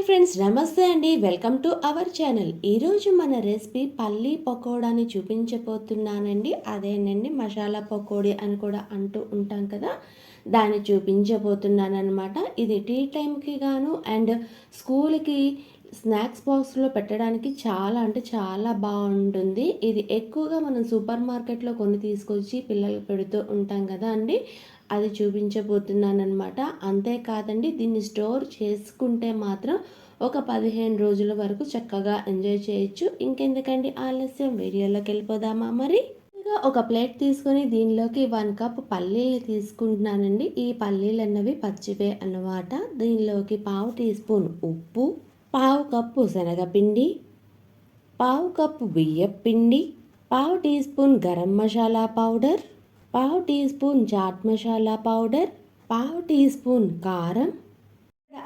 Hi friends నమస్తే అండి. Welcome to our channel. ఈరోజు మన రెసిపీ పల్లీ పకోడాని చూపించబోతున్నానండి. అదేనండి మసాలా పకోడీ అని కూడా అంటూ ఉంటాం కదా. దాన్ని చూపించబోతున్నాను అనమాట ఇది టీ టైంకి గాను అండ్ స్కూల్కి స్నాక్స్ బాక్స్లో పెట్టడానికి చాలా అంటే చాలా బాగుంటుంది. ఇది ఎక్కువగా మనం సూపర్ మార్కెట్లో కొన్ని తీసుకొచ్చి పిల్లలకు పెడుతూ ఉంటాం కదా అండి. అది చూపించబోతున్నాను అనమాట అంతేకాదండి దీన్ని స్టోర్ చేసుకుంటే మాత్రం ఒక పదిహేను రోజుల వరకు చక్కగా ఎంజాయ్ చేయొచ్చు. ఇంకెందుకండి ఆలస్యం. వీడియోలోకి వెళ్ళిపోదామా మరి? ఒక ప్లేట్ తీసుకొని దీనిలోకి వన్ కప్ పల్లీలు తీసుకుంటున్నానండి. ఈ పల్లీలు అన్నవి పచ్చివే అన్నమాట. దీనిలోకి పావు టీ స్పూన్ ఉప్పు పావు కప్పు శనగపిండి పావు కప్పు బియ్యపిండి పావు teaspoon garam masala powder పావు teaspoon chaat masala powder పావు టీ స్పూన్ కారం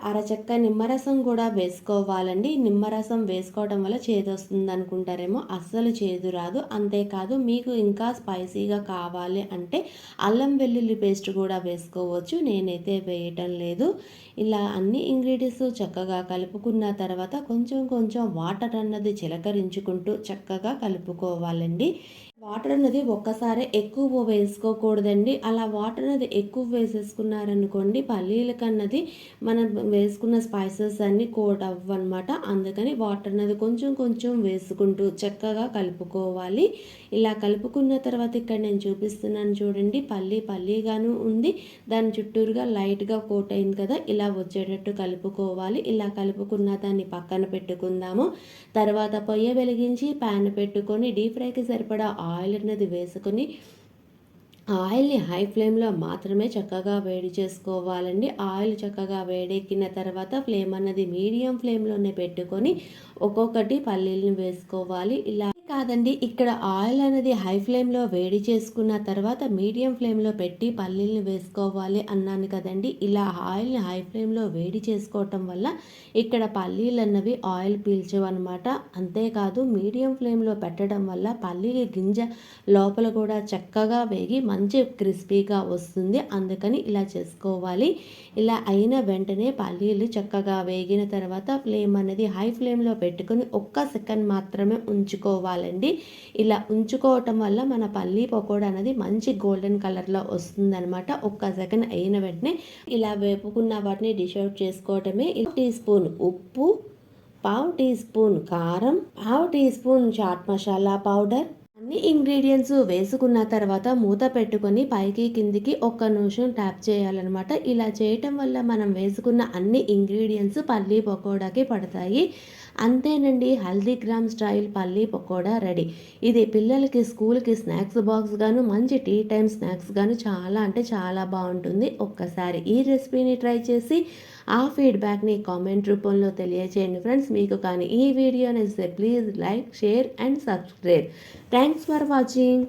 అరచక్క నిమ్మరసం కూడా వేసుకోవాలండి. నిమ్మరసం వేసుకోవడం వల్ల చేదు వస్తుంది అనుకుంటారేమో అస్సలు చేదు రాదు. అంతేకాదు మీకు ఇంకా స్పైసీగా కావాలి అంటే అల్లం వెల్లుల్లి పేస్ట్ కూడా వేసుకోవచ్చు. నేనైతే వేయటం లేదు. ఇలా అన్ని ఇంగ్రీడియంట్స్ చక్కగా కలుపుకున్న తర్వాత కొంచెం కొంచెం వాటర్ అన్నది చిలకరించుకుంటూ చక్కగా కలుపుకోవాలండి. వాటర్ అనేది ఒక్కసారి ఎక్కువ వేసుకోకూడదండి. అలా వాటర్ అనేది ఎక్కువ వేసేసుకున్నారనుకోండి పల్లీలకు అన్నది మనం వేసుకున్న స్పైసెస్ అన్నీ కోట్ అవ్వనమాట అందుకని వాటర్ అనేది కొంచెం కొంచెం వేసుకుంటూ చక్కగా కలుపుకోవాలి. ఇలా కలుపుకున్న తర్వాత ఇక్కడ నేను చూపిస్తున్నాను చూడండి. పల్లి పల్లీగాను ఉంది. దాని చుట్టూరుగా లైట్గా కోట్ అయింది కదా ఇలా వచ్చేటట్టు కలుపుకోవాలి. ఇలా కలుపుకున్న దాన్ని పక్కన పెట్టుకుందాము. తర్వాత పొయ్యి వెలిగించి ప్యాన్ పెట్టుకొని డీప్ ఫ్రైకి సరిపడా ఆయిల్ అనేది వేసుకొని ఆయిల్ని హై ఫ్లేమ్లో మాత్రమే చక్కగా వేడి చేసుకోవాలండి. ఆయిల్ చక్కగా వేడెక్కిన తర్వాత ఫ్లేమ్ అన్నది మీడియం ఫ్లేమ్లోనే పెట్టుకొని ఒక్కొక్కటి పల్లీలను వేసుకోవాలి. ఇలా కాదండి ఇక్కడ ఆయిల్ అనేది హై ఫ్లేమ్లో వేడి చేసుకున్న తర్వాత మీడియం ఫ్లేమ్లో పెట్టి పల్లీలను వేసుకోవాలి అన్నాను కదండి. ఇలా ఆయిల్ని హై ఫ్లేమ్లో వేడి చేసుకోవటం వల్ల ఇక్కడ పల్లీలు అన్నవి ఆయిల్ పీల్చవన్నమాట. అంతేకాదు మీడియం ఫ్లేమ్లో పెట్టడం వల్ల పల్లీల గింజ లోపల కూడా చక్కగా వేగి మంచి క్రిస్పీగా వస్తుంది. అందుకని ఇలా చేసుకోవాలి. ఇలా అయిన వెంటనే పల్లీలు చక్కగా వేగిన తర్వాత ఫ్లేమ్ అనేది హై ఫ్లేమ్లో పెట్టుకొని ఒక్క సెకండ్ మాత్రమే ఉంచుకోవాలి. ఉంచుకోవాలండి ఇలా ఉంచుకోవటం వల్ల మన పల్లీ పకోడా అనేది మంచి గోల్డెన్ కలర్లో వస్తుందనమాట ఒక్క సెకండ్ అయిన వెంటనే ఇలా వేపుకున్న వాటిని డిష్ అవుట్ చేసుకోవటమే టీ స్పూన్ ఉప్పు పావు టీ స్పూన్ కారం పావు teaspoon chaat masala powder ఈ ఇంగ్రీడియంట్స్ వేసుకున్న తర్వాత మూత పెట్టుకొని పైకి కిందికి ఒక్క నిమిషం ట్యాప్ చేయాలన్నమాట. ఇలా చేయటం వల్ల మనం వేసుకున్న అన్ని ఇంగ్రీడియంట్స్ పల్లీ పకోడాకి పడతాయి. అంతేనండి హల్దీగ్రామ్ స్టైల్ పల్లీ పకోడా రెడీ. ఇది పిల్లలకి స్కూల్కి స్నాక్స్ బాక్స్ గాను మంచి టీ టైం స్నాక్స్ గాను చాలా అంటే చాలా బాగుంటుంది. ఒక్కసారి ఈ రెసిపీని ట్రై చేసి ఆ ఫీడ్బ్యాక్ని కామెంట్ రూపంలో తెలియజేయండి ఫ్రెండ్స్ మీకు కానీ ఈ వీడియో నచ్చితే please like share and subscribe thanks for watching